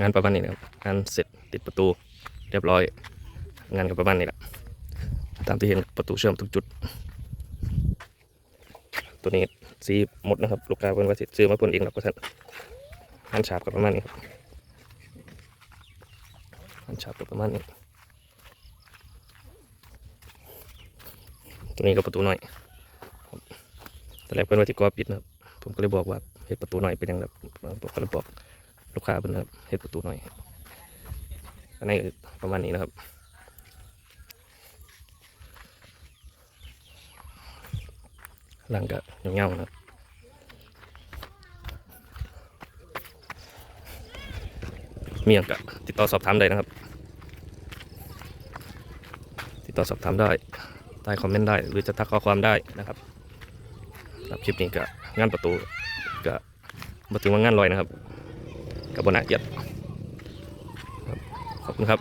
งานประมาณนี้นะครับงานเสร็จติดประตูเรียบร้อย งานก็ประมาณนี้แหละตามที่เห็นประตูเชื่อมทุกจุด ตัวนี้สีหมดนะครับ ลูกค้าเป็นว่าสิซื้อมาพ่นเองหรอกเพราะฉะนั้นงานฉาบกับประมาณนี้ครับงานฉาบกับประมาณนี้ตัวนี้ก็ประตูหน้อยแต่แรกเป็นว่าที่กอปิดนะครับผมก็เลยบอกว่าเฮ็ดประตูหน้อยเป็นอย่างไรผมก็เลยบอก ลูกค้าเป็นนครับเฮ็ดประตูหน้อยอันนี้ประมาณนี้นะครับหลังก็เงาๆนะครับมีอย่างก็ติดต่อสอบถามได้นะครับ ติดต่อสอบถามได้ใต้คอมเมนต์ได้หรือจะทักข้อความได้นะครับรับคลิปนี้ก็งานประตูก็มาถึงว่างานลอยนะครับ กับบนาเกียรติขอบคุณครับ